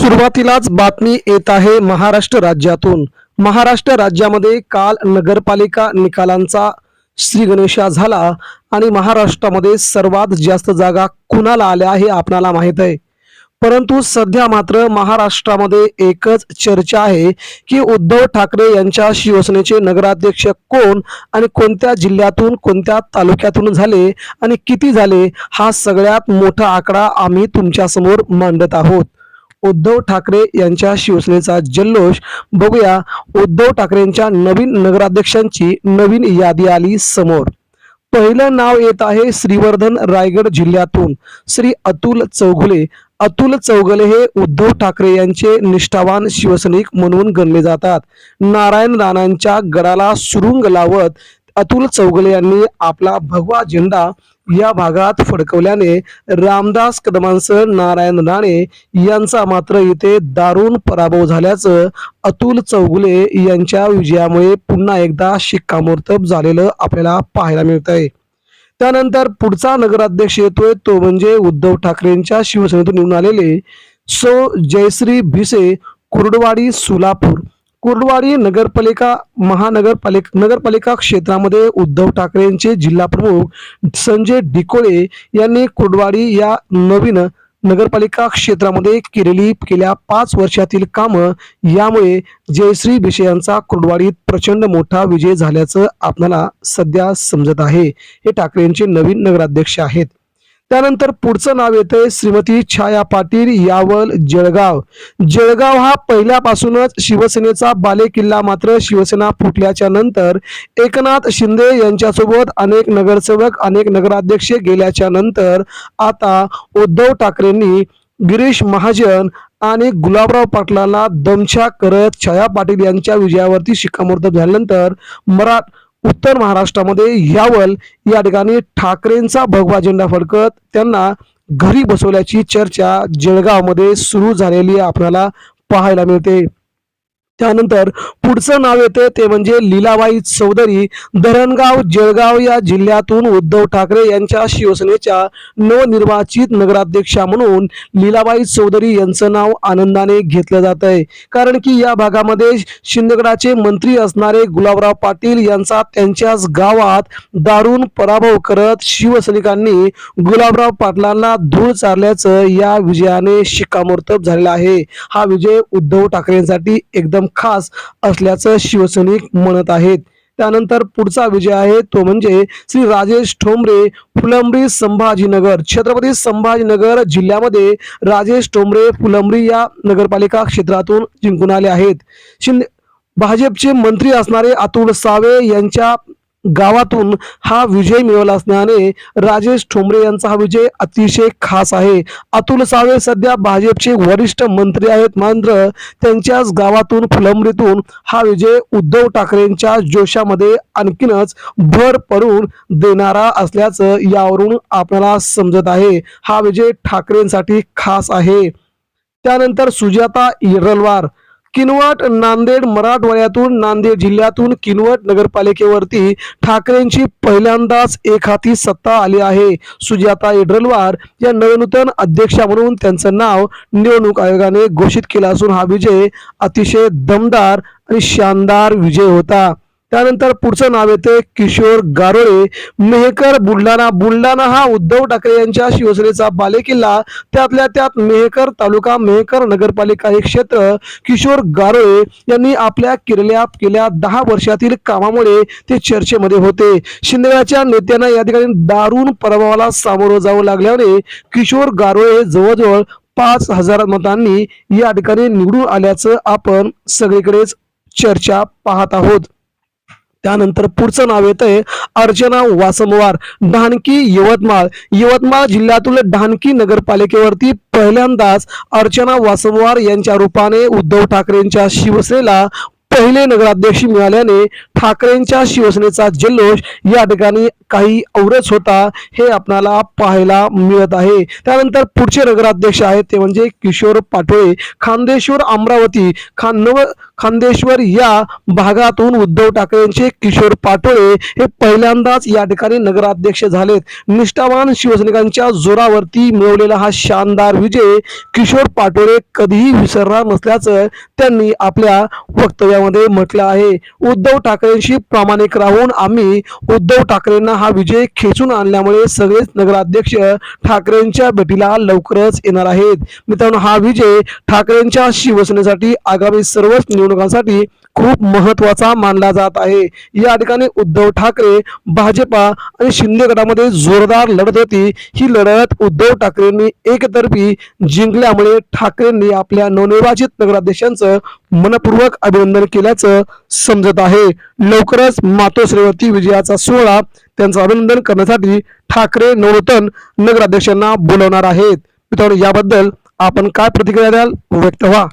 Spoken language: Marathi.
सुरुवातीलाच बातमी येत आहे महाराष्ट्र राज्यातून. महाराष्ट्र राज्यामध्ये काल नगरपालिका निकालांचा श्रीगणेशा झाला आणि महाराष्ट्रामध्ये सर्वात जास्त जागा कुणाला आल्या हे आपणाला माहीत आहे. परंतु सध्या मात्र महाराष्ट्रामध्ये एकच चर्चा आहे की उद्धव ठाकरे यांच्या शिवसेनेचे नगराध्यक्ष कोण आणि कोणत्या जिल्ह्यातून कोणत्या तालुक्यातून झाले आणि किती झाले हा सगळ्यात मोठा आकडा आम्ही तुमच्यासमोर मांडत आहोत. उद्धव ठाकरे यांच्या शिवसेनेचा जल्लोष. बघूया उद्धव ठाकरेंच्या नवीन नगराध्यक्षांची नवीन यादी आली समोर. पहिलं नाव येत आहे श्रीवर्धन रायगड जिल्ह्यातून. श्री अतुल चौघुले. अतुल चौगले हे उद्धव ठाकरे यांचे निष्ठावान शिवसैनिक म्हणून गणले जातात. नारायण राणांच्या गडाला सुरुंग लावत अतुल चौगुले यांनी आपला भगवा झेंडा या भागात फडकवल्याने रामदास कदमांसह नारायण राणे यांचा मात्र इथे दारुण पराभव झाल्याचं अतुल चौगुले यांच्या विजयामुळे पुन्हा एकदा शिक्कामोर्तब झालेलं आपल्याला पाहायला मिळत आहे त्यानंतर पुढचा नगराध्यक्ष येतोय तो म्हणजे उद्धव ठाकरेंच्या शिवसेनेतून निवडून आलेले सो जयश्री भिसे कुर्डवाडी सोलापूर. कुर्डवाडी नगरपालिका महानगरपालिका नगरपालिका क्षेत्रामध्ये उद्धव ठाकरेंचे जिल्हाप्रमुख संजय डिकोळे यांनी कुर्डवाडी या नवीन नगरपालिका क्षेत्रामध्ये केलेली गेल्या पाच वर्षातील कामं. यामुळे जयश्री विषयांचा यांचा कुर्डवाडीत प्रचंड मोठा विजय झाल्याचं आपल्याला सध्या समजत आहे. हे ठाकरेंचे नवीन नगराध्यक्ष आहेत. त्यानंतर पुढचं नाव येतंय श्रीमती छाया पाटील यावल जळगाव. जळगाव हा पहिल्यापासूनच शिवसेनेचा बालेकिल्ला मात्र शिवसेना फुटल्याच्या नंतर एकनाथ शिंदे यांच्यासोबत अनेक नगरसेवक अनेक नगराध्यक्ष गेल्याच्यानंतर आता उद्धव ठाकरेंनी गिरीश महाजन आणि गुलाबराव पाटलाला दमछा करत छाया पाटील यांच्या विजयावरती शिक्कामोर्तब झाल्यानंतर मराठ उत्तर महाराष्ट्रामध्ये यावल या ठिकाणी ठाकरेंचा भगवा झेंडा फडकत त्यांना घरी बसवल्याची चर्चा जळगावमध्ये सुरू झालेली आपल्याला पाहायला मिळते. त्यानंतर पुढचं नाव येतं ते म्हणजे लीलाबाई चौधरी धरणगाव जळगाव या जिल्ह्यातून उद्धव ठाकरे यांच्या शिवसेनेच्या नवनिर्वाचित नगराध्यक्षा म्हणून लीलाबाई चौधरी यांचं नाव आनंदाने घेतलं जात आहे कारण की या भागामध्ये शिंदेगडाचे मंत्री असणारे गुलाबराव पाटील यांचा त्यांच्याच गावात दारुण पराभव करत शिवसैनिकांनी गुलाबराव पाटलांना धूळ चारल्याचं या विजयाने शिक्कामोर्तब झालेला आहे. हा विजय उद्धव ठाकरेंसाठी एकदम खास असल्याचं शिवसैनिक म्हणत आहेत. त्यानंतर पुढचा विजय आहे तो म्हणजे श्री राजेश ठोंबरे फुलंब्री संभाजीनगर. छत्रपती संभाजीनगर जिल्ह्यामध्ये राजेश ठोंबरे फुलंब्री या नगरपालिका क्षेत्रातून जिंकून आले आहेत. शिंदे भाजपचे मंत्री असणारे अतुल सावे यांच्या गावातून हा विजय मिळवला असल्याने राजेश ठोंबरे यांचा हा विजय अतिशय खास आहे. अतुल सावे सध्या भाजपचे वरिष्ठ मंत्री आहेत मात्र त्यांच्याच गावातून फुलंब्रीतून हा विजय उद्धव ठाकरेंच्या जोशामध्ये आणखीनच भर पडून देणारा असल्याचं यावरून आपल्याला समजत आहे. हा विजय ठाकरेंसाठी खास आहे. त्यानंतर सुजाता इरलवार किनवट नांदेड मराठवाड्यातून नांदेड जिल्ह्यातून किनवट नगरपालिकेवरती ठाकरेंची पहिल्यांदाच एक हाती सत्ता आली आहे. सुजाता इड्रलवार या नवनूतन अध्यक्षा म्हणून त्यांचं नाव निवडणूक आयोगाने घोषित केला असून हा विजय अतिशय दमदार आणि शानदार विजय होता. त्यानंतर पुढचं नाव येते किशोर गारोळे. मेहकर बुलढाणा. बुलढाणा हा उद्धव ठाकरे यांच्या शिवसेनेचा बालेकिल्ला. त्यातल्या त्यात मेहकर तालुका मेहकर नगरपालिका हे क्षेत्र. किशोर गारोळे यांनी आपल्या केलेल्या गेल्या दहा वर्षातील कामामुळे ते चर्चेमध्ये होते. शिंदेच्या नेत्यांना या ठिकाणी दारुण प्रभावाला सामोरं जावं लागल्याने किशोर गारोळे हे जवळजवळ पाच हजार मतांनी या ठिकाणी निवडून आल्याचं आपण सगळीकडेच चर्चा पाहत आहोत. त्यानंतर पुढचं नाव येत आहे अर्चना वासमवार. ढानकी यवतमाळ. यवतमाळ जिल्ह्यातील ढानकी नगरपालिकेवरती पहिल्यांदाच अर्चना वासमवार यांच्या रूपाने उद्धव ठाकरेंच्या शिवसेनेला पहिले नगराध्यक्ष मिळाल्याने ठाकरेंच्या शिवसेनेचा जल्लोष या ठिकाणी काही औरच होता हे आपणाला पाहायला मिळत आहे. त्यानंतर पुढचे नगराध्यक्ष आहेत ते म्हणजे किशोर पाटोळे खांदेश्वर अमरावती खान नव खांदेश्वर या भागातून उद्धव ठाकरेंचे किशोर पाटोळे हे पहिल्यांदाच या ठिकाणी नगराध्यक्ष झालेत. निष्ठावान शिवसैनिकांच्या जोरावरती मिळवलेला हा शानदार विजय किशोर पाटोळे कधीही विसरणार नसल्याचं त्यांनी आपल्या वक्तव्यामध्ये म्हटलं आहे. उद्धव ठाकरेंशी प्रामाणिक राहून आम्ही उद्धव ठाकरेंना हा विजय खेचून आणल्यामुळे सगळेच नगराध्यक्ष ठाकरेंच्या भेटीला लवकरच येणार आहेत. मित्रांनो हा विजय ठाकरेंच्या शिवसेनेसाठी आगामी सर्वच निवडणुकांसाठी खूप महत्त्वाचा मानला जात आहे. या ठिकाणी उद्धव ठाकरे भाजपा आणि शिंदे गटामध्ये जोरदार लढत होती. ही लढत उद्धव ठाकरेंनी एकतर्फी जिंकल्यामुळे ठाकरेंनी आपल्या नवनिर्वाचित नगराध्यक्षांचं मनपूर्वक अभिनंदन केल्याचं समजत आहे. लवकरच मातोश्रीवरती विजयाचा सोहळा त्यांचं अभिनंदन करण्यासाठी ठाकरे नवनूतन नगराध्यक्षांना बोलवणार आहेत. मित्रांनो याबद्दल आपण काय प्रतिक्रिया द्याल? व्यक्त व्हा.